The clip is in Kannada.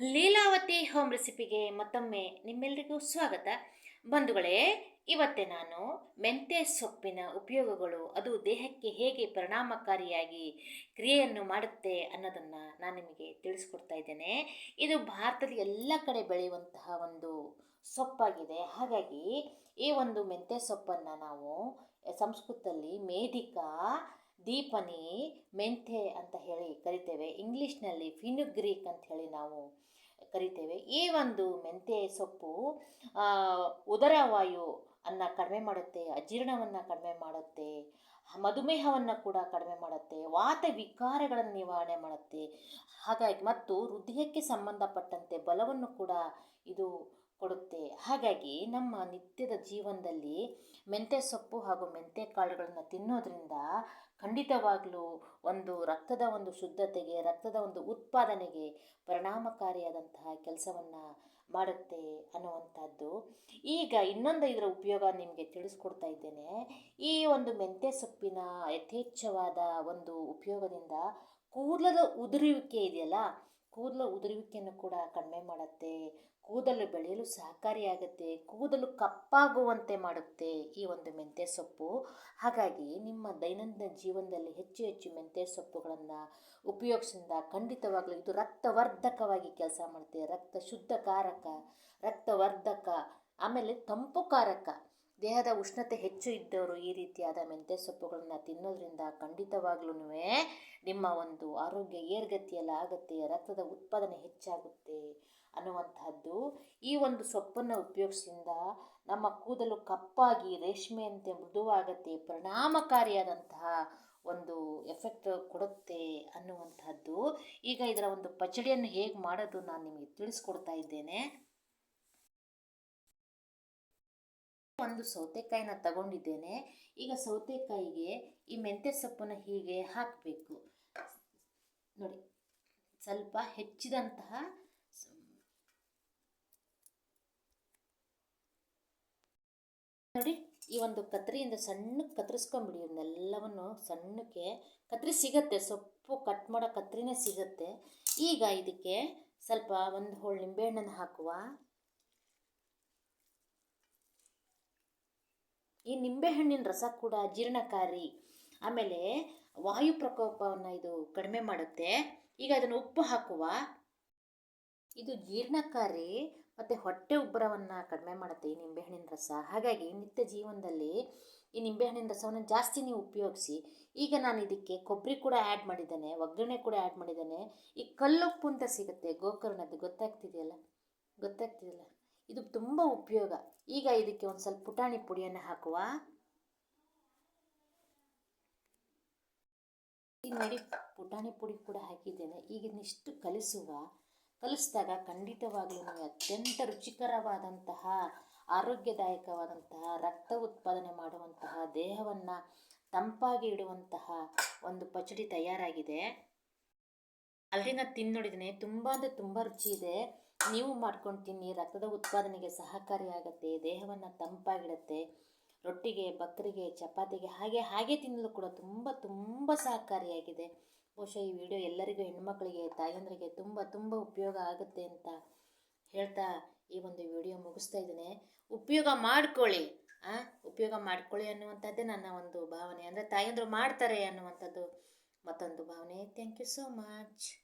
ಲೀಲಾವತಿ ಹೋಮ್ ರೆಸಿಪಿಗೆ ಮತ್ತೊಮ್ಮೆ ನಿಮ್ಮೆಲ್ಲರಿಗೂ ಸ್ವಾಗತ. ಬಂಧುಗಳೇ, ಇವತ್ತೇ ನಾನು ಮೆಂತ್ಯ ಸೊಪ್ಪಿನ ಉಪಯೋಗಗಳು, ಅದು ದೇಹಕ್ಕೆ ಹೇಗೆ ಪರಿಣಾಮಕಾರಿಯಾಗಿ ಕ್ರಿಯೆಯನ್ನು ಮಾಡುತ್ತೆ ಅನ್ನೋದನ್ನು ನಾನು ನಿಮಗೆ ತಿಳಿಸ್ಕೊಡ್ತಾ ಇದ್ದೇನೆ. ಇದು ಭಾರತದ ಎಲ್ಲ ಕಡೆ ಬೆಳೆಯುವಂತಹ ಒಂದು ಸೊಪ್ಪಾಗಿದೆ. ಹಾಗಾಗಿ ಈ ಒಂದು ಮೆಂತ್ಯ ಸೊಪ್ಪನ್ನು ನಾವು ಸಂಸ್ಕೃತದಲ್ಲಿ ಮೇಧಿಕಾ ದೀಪನಿ ಮೆಂಥೆ ಅಂತ ಹೇಳಿ ಕರಿತೇವೆ. ಇಂಗ್ಲೀಷ್ನಲ್ಲಿ ಫಿನುಗ್ರೀಕ್ ಅಂತ ಹೇಳಿ ನಾವು ಕರಿತೇವೆ. ಈ ಒಂದು ಮೆಂತೆ ಸೊಪ್ಪು ಉದರವಾಯು ಅನ್ನು ಕಡಿಮೆ ಮಾಡುತ್ತೆ, ಅಜೀರ್ಣವನ್ನು ಕಡಿಮೆ ಮಾಡುತ್ತೆ, ಮಧುಮೇಹವನ್ನು ಕೂಡ ಕಡಿಮೆ ಮಾಡುತ್ತೆ, ವಾತ ವಿಕಾರಗಳನ್ನು ನಿವಾರಣೆ ಮಾಡುತ್ತೆ. ಹಾಗಾಗಿ ಮತ್ತು ಹೃದಯಕ್ಕೆ ಸಂಬಂಧಪಟ್ಟಂತೆ ಬಲವನ್ನು ಕೂಡ ಇದು ಕೊಡುತ್ತೆ. ಹಾಗಾಗಿ ನಮ್ಮ ನಿತ್ಯದ ಜೀವನದಲ್ಲಿ ಮೆಂತ್ಯ ಸೊಪ್ಪು ಹಾಗೂ ಮೆಂತ್ಯ ಕಾಳುಗಳನ್ನು ತಿನ್ನೋದ್ರಿಂದ ಖಂಡಿತವಾಗಲೂ ಒಂದು ರಕ್ತದ ಒಂದು ಶುದ್ಧತೆಗೆ, ರಕ್ತದ ಒಂದು ಉತ್ಪಾದನೆಗೆ ಪರಿಣಾಮಕಾರಿಯಾದಂತಹ ಕೆಲಸವನ್ನು ಮಾಡುತ್ತೆ ಅನ್ನುವಂಥದ್ದು. ಈಗ ಇನ್ನೊಂದು ಇದರ ಉಪಯೋಗ ನಿಮಗೆ ತಿಳಿಸ್ಕೊಡ್ತಾ ಇದ್ದೇನೆ. ಈ ಒಂದು ಮೆಂತ್ಯ ಸೊಪ್ಪಿನ ಯಥೇಚ್ಛವಾದ ಒಂದು ಉಪಯೋಗದಿಂದ ಕೂದಲದ ಉದುರುವಿಕೆ ಇದೆಯಲ್ಲ ಕೂದಲ ಉದುರುವಿಕೆಯನ್ನು ಕೂಡ ಕಡಿಮೆ ಮಾಡುತ್ತೆ, ಕೂದಲು ಬೆಳೆಯಲು ಸಹಕಾರಿಯಾಗುತ್ತೆ, ಕೂದಲು ಕಪ್ಪಾಗುವಂತೆ ಮಾಡುತ್ತೆ ಈ ಒಂದು ಮೆಂತ್ಯ ಸೊಪ್ಪು. ಹಾಗಾಗಿ ನಿಮ್ಮ ದೈನಂದಿನ ಜೀವನದಲ್ಲಿ ಹೆಚ್ಚು ಹೆಚ್ಚು ಮೆಂತ್ಯ ಸೊಪ್ಪುಗಳನ್ನು ಉಪಯೋಗಿಸಿದ ಖಂಡಿತವಾಗಲೂ ಇದು ರಕ್ತವರ್ಧಕವಾಗಿ ಕೆಲಸ ಮಾಡುತ್ತೆ. ರಕ್ತ ಶುದ್ಧಕಾರಕ ರಕ್ತವರ್ಧಕ, ಆಮೇಲೆ ತಂಪುಕಾರಕ ದೇಹದ ಉಷ್ಣತೆ ಹೆಚ್ಚು ಇದ್ದವರು ಈ ರೀತಿಯಾದ ಮೆಂತ್ಯ ಸೊಪ್ಪುಗಳನ್ನು ತಿನ್ನೋದ್ರಿಂದ ಖಂಡಿತವಾಗ್ಲೂ ನಿಮ್ಮ ಒಂದು ಆರೋಗ್ಯ ಏರ್ಗತಿಯೆಲ್ಲ ಆಗುತ್ತೆ, ರಕ್ತದ ಉತ್ಪಾದನೆ ಹೆಚ್ಚಾಗುತ್ತೆ ಅನ್ನುವಂತಹದ್ದು. ಈ ಒಂದು ಸೊಪ್ಪನ್ನು ಉಪಯೋಗಿಸಿಂದ ನಮ್ಮ ಕೂದಲು ಕಪ್ಪಾಗಿ ರೇಷ್ಮೆಯಂತೆ ಮೃದುವಾಗುತ್ತೆ, ಪರಿಣಾಮಕಾರಿಯಾದಂತಹ ಒಂದು ಎಫೆಕ್ಟ್ ಕೊಡುತ್ತೆ ಅನ್ನುವಂಥದ್ದು ಈಗ ಇದರ ಒಂದು ಪಚಡಿಯನ್ನು ಹೇಗೆ ಮಾಡೋದು ನಾನು ನಿಮಗೆ ತಿಳಿಸ್ಕೊಡ್ತಾ ಇದ್ದೇನೆ. ಒಂದು ಸೌತೆಕಾಯಿನ ತಗೊಂಡಿದ್ದೇನೆ. ಈಗ ಸೌತೆಕಾಯಿಗೆ ಈ ಮೆಂತ್ಯ ಸೊಪ್ಪನ್ನು ಹೀಗೆ ಹಾಕಬೇಕು. ನೋಡಿ, ಸ್ವಲ್ಪ ಹೆಚ್ಚಿದಂತಹ ನೋಡಿ, ಈ ಒಂದು ಕತ್ರಿಯಿಂದ ಸಣ್ಣಕ್ಕೆ ಕತ್ತರಿಸ್ಕೊಂಡ್ಬಿಡಿ ಇವನ್ನೆಲ್ಲವನ್ನು ಸಣ್ಣಕ್ಕೆ ಕತ್ರಿ ಸಿಗತ್ತೆ, ಸೊಪ್ಪು ಕಟ್ ಮಾಡೋ ಕತ್ರಿನೇ ಸಿಗತ್ತೆ. ಈಗ ಇದಕ್ಕೆ ಸ್ವಲ್ಪ ಒಂದು ಹೋಳು ನಿಂಬೆಹಣ್ಣನ್ನು ಹಾಕುವ. ಈ ನಿಂಬೆಹಣ್ಣಿನ ರಸ ಕೂಡ ಜೀರ್ಣಕಾರಿ, ಆಮೇಲೆ ವಾಯು ಪ್ರಕೋಪವನ್ನು ಇದು ಕಡಿಮೆ ಮಾಡುತ್ತೆ. ಈಗ ಅದನ್ನು ಉಪ್ಪು ಹಾಕುವ. ಇದು ಜೀರ್ಣಕಾರಿ ಮತ್ತು ಹೊಟ್ಟೆ ಉಬ್ಬರವನ್ನು ಕಡಿಮೆ ಮಾಡುತ್ತೆ ಈ ನಿಂಬೆಹಣ್ಣಿನ ರಸ. ಹಾಗಾಗಿ ನಿತ್ಯ ಜೀವನದಲ್ಲಿ ಈ ನಿಂಬೆಹಣ್ಣಿನ ರಸವನ್ನು ಜಾಸ್ತಿ ನೀವು ಉಪಯೋಗಿಸಿ. ಈಗ ನಾನು ಇದಕ್ಕೆ ಕೊಬ್ಬರಿ ಕೂಡ ಆ್ಯಡ್ ಮಾಡಿದ್ದೇನೆ, ಒಗ್ಗರಣೆ ಕೂಡ ಆ್ಯಡ್ ಮಾಡಿದ್ದೇನೆ. ಈ ಕಲ್ಲುಪ್ಪು ಅಂತ ಸಿಗುತ್ತೆ ಗೋಕರ್ಣದ್ದು, ಗೊತ್ತಾಗ್ತಿದೆಯಲ್ಲ? ಗೊತ್ತಾಗ್ತಿದೆಯಲ್ಲ ಇದು ತುಂಬ ಉಪಯೋಗ. ಈಗ ಇದಕ್ಕೆ ಒಂದು ಸ್ವಲ್ಪ ಪುಟಾಣಿ ಪುಡಿಯನ್ನು ಹಾಕುವ. ಈಗ ನೋಡಿ, ಪುಟಾಣಿ ಪುಡಿ ಕೂಡ ಹಾಕಿದ್ದೇನೆ. ಈಗ ಇದನ್ನಿಷ್ಟು ಕಲಿಸುವ. ಕಲಿಸಿದಾಗ ಖಂಡಿತವಾಗಲೂ ನಿಮಗೆ ಅತ್ಯಂತ ರುಚಿಕರವಾದಂತಹ, ಆರೋಗ್ಯದಾಯಕವಾದಂತಹ, ರಕ್ತ ಉತ್ಪಾದನೆ ಮಾಡುವಂತಹ, ದೇಹವನ್ನು ತಂಪಾಗಿ ಇಡುವಂತಹ ಒಂದು ಪಚಡಿ ತಯಾರಾಗಿದೆ. ಅದರಿಂದ ತಿಂದು ನೋಡಿದ್ದೀನಿ ತುಂಬ ಅಂದರೆ ತುಂಬ ರುಚಿ ಇದೆ. ನೀವು ಮಾಡ್ಕೊಂಡು ತಿನ್ನಿ ರಕ್ತದ ಉತ್ಪಾದನೆಗೆ ಸಹಕಾರಿಯಾಗುತ್ತೆ, ದೇಹವನ್ನು ತಂಪಾಗಿಡುತ್ತೆ, ರೊಟ್ಟಿಗೆ, ಬಕ್ರಿಗೆ, ಚಪಾತಿಗೆ ಹಾಗೆ ಹಾಗೆ ತಿನ್ನಲು ಕೂಡ ತುಂಬ ತುಂಬ ಸಹಕಾರಿಯಾಗಿದೆ. ಬಹುಶಃ ಈ ವಿಡಿಯೋ ಎಲ್ಲರಿಗೂ ಹೆಣ್ಮಕ್ಳಿಗೆ, ತಾಯಂದ್ರಿಗೆ ತುಂಬ ತುಂಬ ಉಪಯೋಗ ಆಗುತ್ತೆ ಅಂತ ಹೇಳ್ತಾ ಈ ಒಂದು ವಿಡಿಯೋ ಮುಗಿಸ್ತಾ ಇದ್ದೀನಿ. ಉಪಯೋಗ ಮಾಡ್ಕೊಳ್ಳಿ, ಆ? ಉಪಯೋಗ ಮಾಡ್ಕೊಳ್ಳಿ ಅನ್ನುವಂಥದ್ದೇ ನನ್ನ ಒಂದು ಭಾವನೆ. ಅಂದರೆ ತಾಯಂದರು ಮಾಡ್ತಾರೆ ಅನ್ನುವಂಥದ್ದು ಮತ್ತೊಂದು ಭಾವನೆ. Thank you so much